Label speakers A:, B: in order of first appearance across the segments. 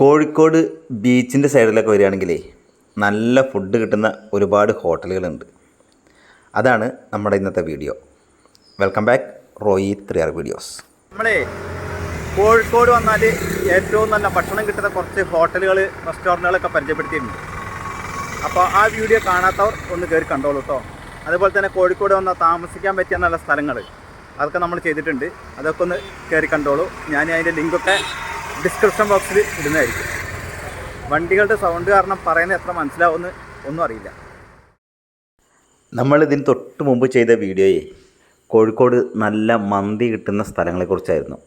A: കോഴിക്കോട് ബീച്ചിന്റെ സൈഡിലൊക്കെ വരികയാണെങ്കിലേ നല്ല ഫുഡ് കിട്ടുന്ന ഒരുപാട് ഹോട്ടലുകളുണ്ട്. അതാണ് നമ്മുടെ ഇന്നത്തെ video welcome back Roy three R videos
B: നമ്മളേ കോഴിക്കോട് വന്നാൽ ഏറ്റവും നല്ല ഭക്ഷണം കിട്ടുന്ന കുറച്ച് ഹോട്ടലുകൾ റെസ്റ്റോറന്റുകളൊക്കെ പരിചയപ്പെടുത്തിയിട്ടുണ്ട്. അപ്പോൾ ആ വീഡിയോ കാണാത്തവർ ഒന്ന് കയറി കണ്ടോളൂ കേട്ടോ അതുപോലെ തന്നെ കോഴിക്കോട് വന്നാൽ താമസിക്കാൻ പറ്റിയ നല്ല സ്ഥലങ്ങൾ അതൊക്കെ നമ്മൾ ചെയ്തിട്ടുണ്ട്. അതൊക്കെ ഒന്ന് കയറി കണ്ടോളൂ. ഞാൻ അതിന്റെ ലിങ്കൊക്കെ ഡിസ്ക്രിപ്ഷൻ ബോക്സിൽ ഇടുന്നതായിരിക്കും. വണ്ടികളുടെ സൗണ്ട് കാരണം പറയുന്നത് എത്ര മനസ്സിലാവുമെന്ന് ഒന്നും അറിയില്ല.
A: നമ്മൾ ഇതിന് തൊട്ട് മുമ്പ് ചെയ്ത വീഡിയോയെ കോഴിക്കോട് നല്ല മന്തി കിട്ടുന്ന സ്ഥലങ്ങളെക്കുറിച്ചായിരുന്നു.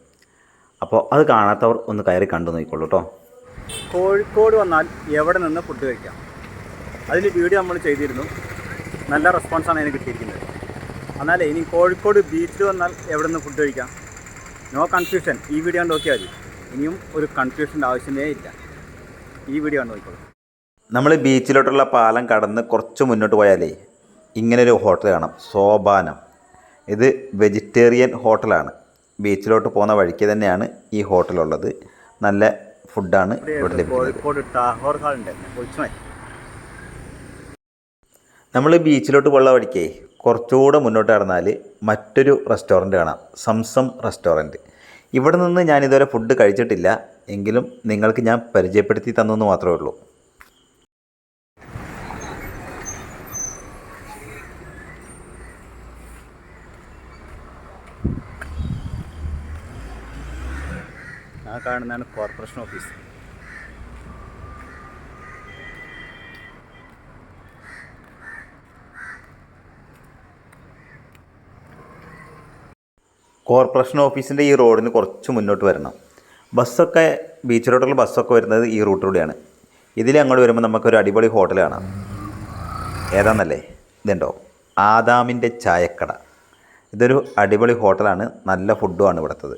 A: അപ്പോൾ അത് കാണാത്തവർ ഒന്ന് കയറി കണ്ടു നോക്കിക്കോളൂ കേട്ടോ.
B: കോഴിക്കോട് വന്നാൽ എവിടെ നിന്ന് ഫുഡ് കഴിക്കാം? അതിന് വീഡിയോ നമ്മൾ ചെയ്തിരുന്നു. നല്ല റെസ്പോൺസാണ് അതിന് കിട്ടിയിരിക്കുന്നത്. എന്നാൽ ഇനി കോഴിക്കോട് ബീച്ചിൽ വന്നാൽ എവിടെ നിന്ന് ഫുഡ് കഴിക്കാം? നോ കൺഫ്യൂഷൻ ഈ വീഡിയോ നോക്കിയാൽ മതി. ഇനിയും ഒരു കൺഫ്യൂഷന്റെ ആവശ്യമേ ഇല്ല. ഈ വീഡിയോ ആണ് നോക്കിക്കോളൂ.
A: നമ്മൾ ബീച്ചിലോട്ടുള്ള പാലം കടന്ന് കുറച്ച് മുന്നോട്ട് പോയാലേ ഇങ്ങനൊരു ഹോട്ടൽ കാണാം. സോപാനം. ഇത് വെജിറ്റേറിയൻ ഹോട്ടലാണ് ബീച്ചിലോട്ട് പോകുന്ന വഴിക്ക് തന്നെയാണ് ഈ ഹോട്ടലുള്ളത് നല്ല ഫുഡാണ് ഇവിടെ ലഭിക്കുന്നത്. നമ്മൾ ബീച്ചിലോട്ട് പോകുന്ന വഴിക്കേ കുറച്ചുകൂടെ മുന്നോട്ട് കടന്നാൽ മറ്റൊരു റെസ്റ്റോറന്റ് കാണാം. സംസം റെസ്റ്റോറന്റ് ഇവിടെ നിന്ന് ഞാൻ ഇതുവരെ ഫുഡ് കഴിച്ചിട്ടില്ല. എങ്കിലും നിങ്ങൾക്ക് ഞാൻ പരിചയപ്പെടുത്തി തന്നെന്ന് മാത്രമേ ഉള്ളൂ.
B: ആ കാണുന്നതാണ് കോർപ്പറേഷൻ ഓഫീസ്
A: കോർപ്പറേഷൻ ഓഫീസിന്റെ ഈ റോഡിന് കുറച്ച് മുന്നോട്ട് വരണം. ബസ്സൊക്കെ ബീച്ചിലോട്ടുള്ള ബസ്സൊക്കെ വരുന്നത് ഈ റൂട്ടിലൂടെയാണ് ഇതിൽ അങ്ങോട്ട് വരുമ്പോൾ നമുക്കൊരു അടിപൊളി ഹോട്ടൽ കാണാം. ഏതാണെന്നല്ലേ ഇതുണ്ടോ? ആദാമിന്റെ ചായക്കട. ഇതൊരു അടിപൊളി ഹോട്ടലാണ് നല്ല ഫുഡുമാണ് ഇവിടുത്തത്.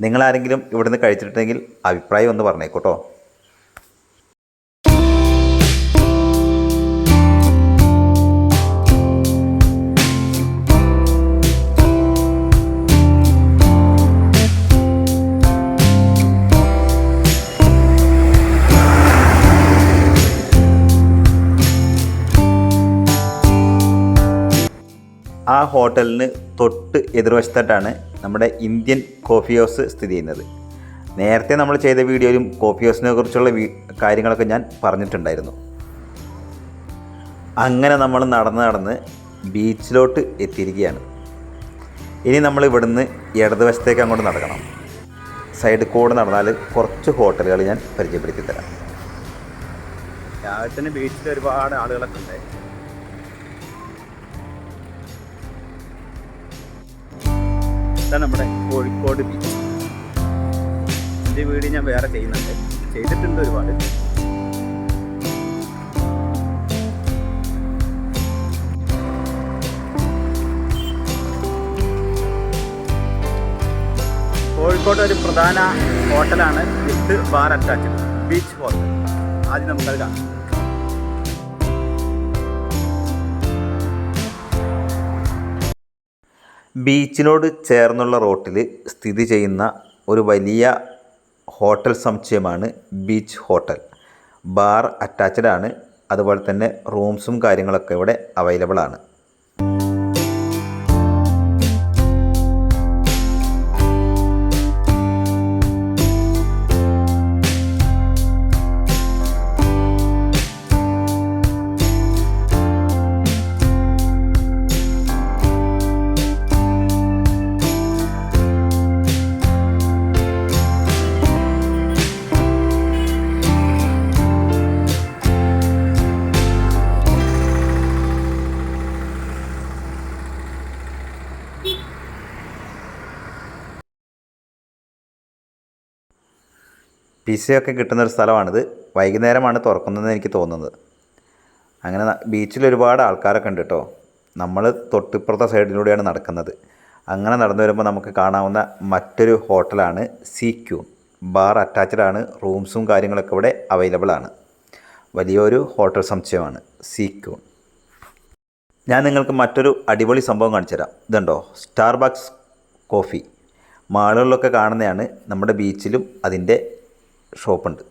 A: നിങ്ങളാരെങ്കിലും ഇവിടുന്ന് കഴിച്ചിട്ടുണ്ടെങ്കിൽ അഭിപ്രായം ഒന്ന് പറഞ്ഞേക്കോട്ടോ ഹോട്ടലിന് തൊട്ട് എതിർവശത്തായിട്ടാണ് നമ്മുടെ ഇന്ത്യൻ കോഫി ഹൗസ് സ്ഥിതി ചെയ്യുന്നത്. നേരത്തെ നമ്മൾ ചെയ്ത വീഡിയോയിലും കോഫി ഹൗസിനെ കുറിച്ചുള്ള കാര്യങ്ങളൊക്കെ ഞാൻ പറഞ്ഞിട്ടുണ്ടായിരുന്നു. അങ്ങനെ നമ്മൾ നടന്ന് നടന്ന് ബീച്ചിലോട്ട് എത്തിയിരിക്കുകയാണ്. ഇനി നമ്മൾ ഇവിടുന്ന് ഇടതുവശത്തേക്ക് അങ്ങോട്ട് നടക്കണം. സൈഡ് കൂടെ നടന്നാൽ കുറച്ച് ഹോട്ടലുകൾ ഞാൻ പരിചയപ്പെടുത്തി തരാം.
B: രാവിലെ ബീച്ചിൽ ഒരുപാട് ആളുകളൊക്കെ ഉണ്ട്. ഇതാണ് നമ്മുടെ കോഴിക്കോട് ബീച്ച് ഇതിന്റെ വീട് ഞാൻ വേറെ ചെയ്യുന്നുണ്ട്. ചെയ്തിട്ടുണ്ട് ഒരുപാട്. കോഴിക്കോട് ഒരു പ്രധാന ഹോട്ടലാണ് with bar attached. Beach hotel. ആദ്യം നമുക്കത് കാണാം.
A: ബീച്ചിനോട് ചേർന്നുള്ള റോട്ടിൽ സ്ഥിതി ചെയ്യുന്ന ഒരു വലിയ ഹോട്ടൽ സമുച്ചയമാണ് ബീച്ച് ഹോട്ടൽ. ബാർ അറ്റാച്ച്ഡ് ആണ് അതുപോലെ തന്നെ റൂംസും കാര്യങ്ങളൊക്കെ ഇവിടെ അവൈലബിൾ ആണ് പിസയൊക്കെ കിട്ടുന്നൊരു സ്ഥലമാണിത്. വൈകുന്നേരമാണ് തുറക്കുന്നതെന്ന് എനിക്ക് തോന്നുന്നത്. അങ്ങനെ ബീച്ചിൽ ഒരുപാട് ആൾക്കാരൊക്കെ ഉണ്ട് കേട്ടോ നമ്മൾ തൊട്ടിപ്പുറത്തെ സൈഡിലൂടെയാണ് നടക്കുന്നത്. അങ്ങനെ നടന്നു വരുമ്പോൾ നമുക്ക് കാണാവുന്ന മറ്റൊരു ഹോട്ടലാണ് സി ക്യൂൺ. ബാർ അറ്റാച്ച്ഡ് ആണ് റൂംസും കാര്യങ്ങളൊക്കെ ഇവിടെ അവൈലബിൾ ആണ്. വലിയൊരു ഹോട്ടൽ സമുച്ചയമാണ് സി ക്യൂൺ. ഞാൻ നിങ്ങൾക്ക് മറ്റൊരു അടിപൊളി സംഭവം കാണിച്ചു തരാം ഇതുണ്ടോ? Starbucks coffee. മാളുകളിലൊക്കെ കാണുന്നതാണ് നമ്മുടെ ബീച്ചിലും അതിന്റെ ഷോപ്പുണ്ട്.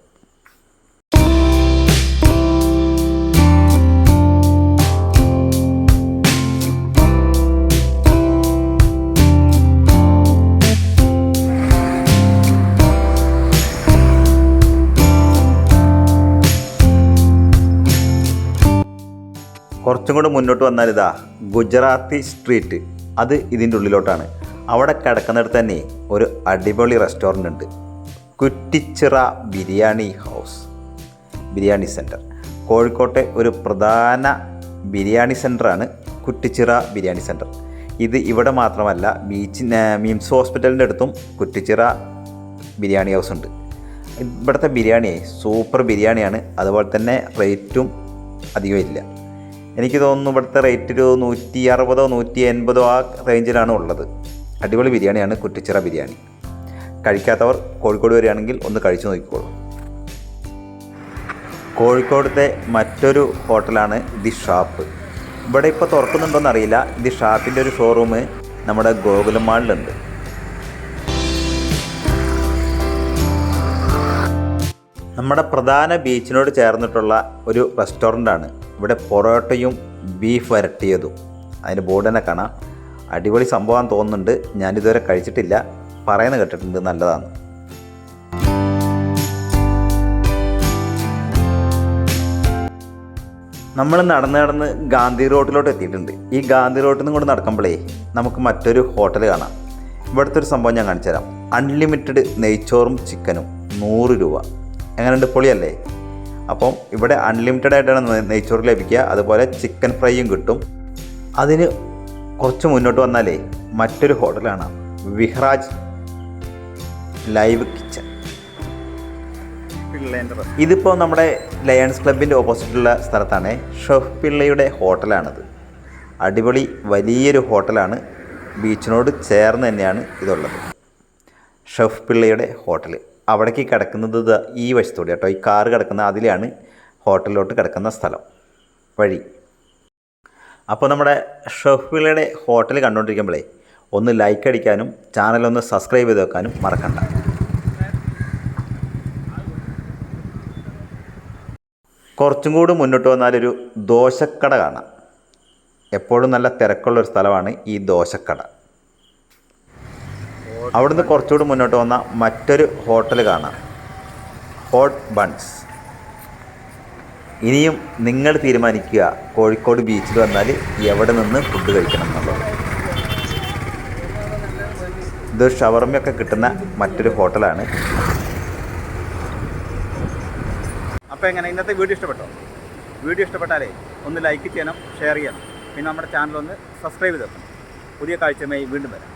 A: കുറച്ചും കൂടെ മുന്നോട്ട് വന്നാൽ ഇതാ ഗുജറാത്തി സ്ട്രീറ്റ്. അത് ഇതിന്റെ ഉള്ളിലോട്ടാണ്. അവിടെ കിടക്കുന്നിടത്ത് തന്നെ ഒരു അടിപൊളി റെസ്റ്റോറന്റ് ഉണ്ട്. കുറ്റിച്ചിറ ബിരിയാണി ഹൗസ് ബിരിയാണി സെന്റർ കോഴിക്കോട്ടെ ഒരു പ്രധാന ബിരിയാണി സെന്ററാണ് കുറ്റിച്ചിറ ബിരിയാണി സെന്റർ ഇത് ഇവിടെ മാത്രമല്ല ബീച്ച് മിംസ് ഹോസ്പിറ്റലിന്റെ അടുത്തും കുറ്റിച്ചിറ ബിരിയാണി ഹൗസ് ഉണ്ട്. ഇവിടുത്തെ ബിരിയാണി സൂപ്പർ ബിരിയാണിയാണ്. അതുപോലെ തന്നെ റേറ്റും അധികം ഇല്ല. എനിക്ക് തോന്നുന്നു ഇവിടുത്തെ റേറ്റ് ഒരു നൂറ്റി അറുപതോ നൂറ്റി എൺപതോ ആ റേഞ്ചിലാണ് ഉള്ളത്. അടിപൊളി ബിരിയാണിയാണ് കുറ്റിച്ചിറ ബിരിയാണി. കഴിക്കാത്തവർ കോഴിക്കോട് വരികയാണെങ്കിൽ ഒന്ന് കഴിച്ചു നോക്കിക്കോളൂ. കോഴിക്കോടത്തെ മറ്റൊരു ഹോട്ടലാണ് ദി ഷാപ്പ്. ഇവിടെ ഇപ്പോൾ തുറക്കുന്നുണ്ടോയെന്ന് അറിയില്ല. ദി ഷാപ്പിന്റെ ഒരു ഷോറൂം നമ്മുടെ ഗോകുലം മാളിലുണ്ട്. നമ്മുടെ പ്രധാന ബീച്ചിനോട് ചേർന്നിട്ടുള്ള ഒരു റെസ്റ്റോറന്റാണ് ഇവിടെ പൊറോട്ടയും ബീഫ് വരട്ടിയതും. അതിന്റെ ബോർഡ് തന്നെ കാണാം. അടിപൊളി സംഭവം തോന്നുന്നുണ്ട്. ഞാനിതുവരെ കഴിച്ചിട്ടില്ല. പറയുന്നത് കേട്ടിട്ടുണ്ട് നല്ലതാണ് നമ്മൾ നടന്ന് നടന്ന് ഗാന്ധി റോഡിലോട്ട് എത്തിയിട്ടുണ്ട്. ഈ ഗാന്ധി റോഡിൽ നിന്നും കൂടെ നടക്കുമ്പോഴേ നമുക്ക് മറ്റൊരു ഹോട്ടൽ കാണാം. ഇവിടുത്തെ ഒരു സംഭവം ഞാൻ കാണിച്ചു തരാം. അൺലിമിറ്റഡ് നെയ്ച്ചോറും ചിക്കനും നൂറ് രൂപ. എങ്ങനെയുണ്ട് പൊളിയല്ലേ? അപ്പം ഇവിടെ അൺലിമിറ്റഡ് ആയിട്ടാണ് നെയ്ച്ചോറ് ലഭിക്കുക. അതുപോലെ ചിക്കൻ ഫ്രൈയും കിട്ടും. അതിന് കുറച്ച് മുന്നോട്ട് വന്നാലേ മറ്റൊരു ഹോട്ടലാണ് വിഹ്റാജ് ലൈവ് കിച്ചൺ. ഇതിപ്പോൾ നമ്മുടെ ലയൺസ് ക്ലബിന്റെ ഓപ്പോസിറ്റുള്ള സ്ഥലത്താണ് ഷെഫ് പിള്ളയുടെ ഹോട്ടലാണത്. അടിപൊളി വലിയൊരു ഹോട്ടലാണ്. ബീച്ചിനോട് ചേർന്ന് തന്നെയാണ് ഇതുള്ളത്. ഷെഫ് പിള്ളയുടെ ഹോട്ടൽ അവിടേക്ക് കിടക്കുന്നത് ഈ വശത്തൂടെ കേട്ടോ. ഈ കാറ് കിടക്കുന്ന അതിലാണ് ഹോട്ടലിലോട്ട് കിടക്കുന്ന സ്ഥലം. വഴി. അപ്പോൾ നമ്മുടെ ഷെഫ് പിള്ളയുടെ ഹോട്ടൽ കണ്ടുകൊണ്ടിരിക്കുമ്പോഴേ ഒന്ന് ലൈക്ക് അടിക്കാനും ചാനൽ ഒന്ന് സബ്സ്ക്രൈബ് ചെയ്ത് വെക്കാനും മറക്കണ്ട. കുറച്ചും കൂടി മുന്നോട്ട് വന്നാലൊരു ദോശക്കട കാണാം. എപ്പോഴും നല്ല തിരക്കുള്ളൊരു സ്ഥലമാണ് ഈ ദോശക്കട. അവിടുന്ന് കുറച്ചുകൂടി മുന്നോട്ട് വന്ന മറ്റൊരു ഹോട്ടൽ കാണാം. ഹോട്ട് ബൺസ് ഇനിയും നിങ്ങൾ തീരുമാനിക്കുക കോഴിക്കോട് ബീച്ചിൽ വന്നാൽ എവിടെ നിന്ന് ഫുഡ് കഴിക്കണം എന്നുള്ളത്. ഇത് ഷവർമയൊക്കെ കിട്ടുന്ന മറ്റൊരു ഹോട്ടലാണ്.
B: അപ്പോൾ എങ്ങനെ? ഇന്നത്തെ വീഡിയോ ഇഷ്ടപ്പെട്ടോ? വീഡിയോ ഇഷ്ടപ്പെട്ടാലേ ഒന്ന് ലൈക്ക് ചെയ്യണം ഷെയർ ചെയ്യണം. പിന്നെ നമ്മുടെ ചാനൽ ഒന്ന് സബ്സ്ക്രൈബ് ചെയ്ത് പുതിയ കാഴ്ചയുമായി വീണ്ടും വരാം.